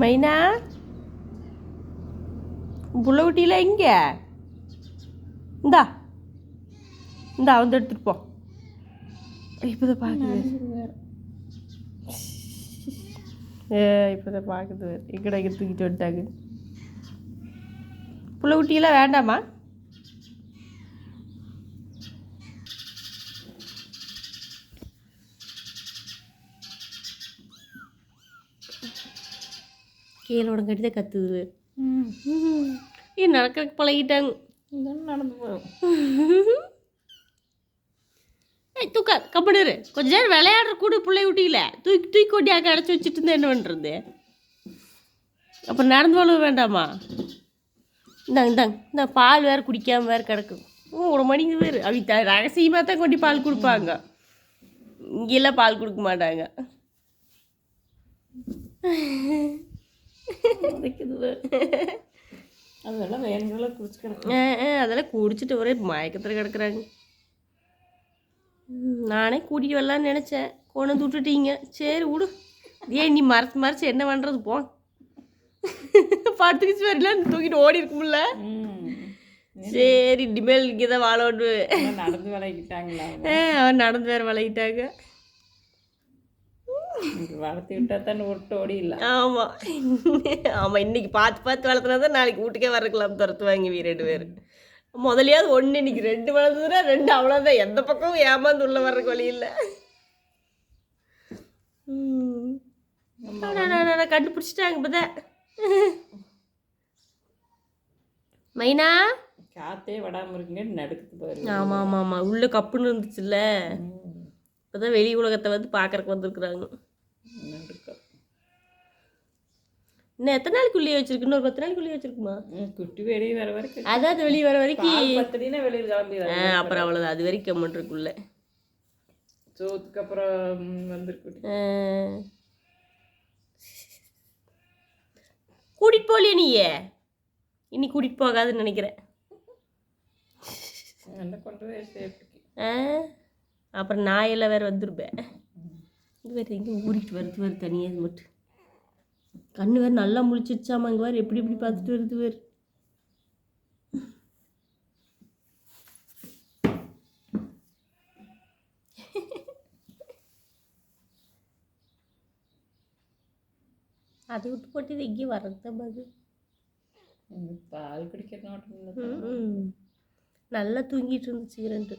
மைனா? புள்ளவுட்டியில் எங்கே? இந்தா. இந்தா வந்து எடுத்துட்டு போ. இப்போதை பார்க்குது ஏ இப்போதை பார்க்குது எங்கடா இங்கே தூக்கிட்டு வந்துட்டாங்க? புள்ளவுட்டியெல்லாம் வேண்டாமா? கீழே உடங்கட்டி தான் கத்துது ஏ நடக்கிறதுக்கு பழகிட்டாங்க. நடந்து போகும் ஏய் தூக்கா கம்பெனிரு கொஞ்ச நேரம் விளையாடுற கூட பிள்ளை ஊட்டியில தூக்கி தூக்கி கொண்டியாக்க அடைச்சி வச்சுட்டு இருந்தா என்ன பண்ணுறது அப்போ நடந்து போக வேண்டாமா? இந்தாங்க இந்தாங்க. இந்த பால் வேறு குடிக்காம வேறு கிடக்கும் ஒரு மணிக்கு வேறு. அவி த ரகசியமாக தான் கொண்டு பால் கொடுப்பாங்க. இங்கெல்லாம் பால் கொடுக்க மாட்டாங்க. அதெல்லாம் வேணுங்கள குடிச்சுக்கிறேன் அதெல்லாம் குடிச்சிட்டு ஒரே மயக்கத்தில் கிடக்குறாங்க. நானே கூட்டிகிட்டு வரலான்னு நினச்சேன். கொண்டு வந்து விட்டுட்டீங்க. சரி விடு. ஏன் நீ மறைச்சு மறைச்சு என்ன பண்ணுறது போ. படுத்துக்கிச்சு வரலாம் தூக்கிட்டு ஓடி இருக்கும்ல சரி இனிமேல் இங்கே தான் வாழ விடு. நடந்து விளையாக்கிட்டாங்களா ஆ, அவன் நடந்து வேறு விளையிட்டாங்க வளர்த்து விட்டா தானே விட்டு ஓடி இல்லை ஆமாம் ஆமாம் இன்னைக்கு பார்த்து பார்த்து வளர்த்துனா தான் நாளைக்கு வீட்டுக்கே வரக்கலாம் துரத்துவாங்க வீ ரெண்டு பேர். முதலையாவது ஒன்று இன்னைக்கு ரெண்டு வளர்ந்ததுன்னா ரெண்டு அவ்வளோதான் எந்த பக்கமும் ஏமாந்து உள்ள வர்றதுக்கு வழி இல்லை. அடடடடட, கண்டுபிடிச்சிட்டாங்க இப்போதான். மைனா? காத்தே விடாம இருக்குங்க. நடுக்குது பாரு. ஆமாம் ஆமாம் ஆமாம் உள்ள கப்புன்னு இருந்துச்சுல்ல. இப்போதான் வெளி உலகத்தை வந்து பார்க்கறக்கு வந்திருக்குறாங்க. இன்னும் எத்தனை நாளைக்குள்ளேயே வச்சிருக்கு? இன்னொரு பத்து நாளைக்குள்ளேயே வச்சிருக்குமா? ம், குட்டி வெளியே வர வரைக்கும். அதான் அது வெளியே வர வரைக்கும். ஆ, கிளம்பிடுறாங்க அப்புறம் அவ்வளோதான் அது வரைக்கும் கம்மன்ட்ருக்குள்ள சோத்துக்கு அப்புறம் வந்துருக்கு கூட்டிட்டு போகலையே நீயே? இனி கூட்டிட்டு போகாதுன்னு நினைக்கிறேன். ஆ, அப்புறம் நாயெல்லாம் வேற வந்துருப்பேன். இது வேறு எங்கே ஊறிட்டு வருது வேறு தனியாக மட்டும். கண்ணு வேறு நல்லா முழிச்சிருச்சாமா இங்கே வேறு எப்படி எப்படி பார்த்துட்டு வருது வேறு அதை விட்டு போட்டு இது எங்கேயும் வர்றது தான் பாது பால் குடிக்கிற நோட்டம் ம், ம். நல்லா தூங்கிட்டு இருந்துச்சு ரெண்டு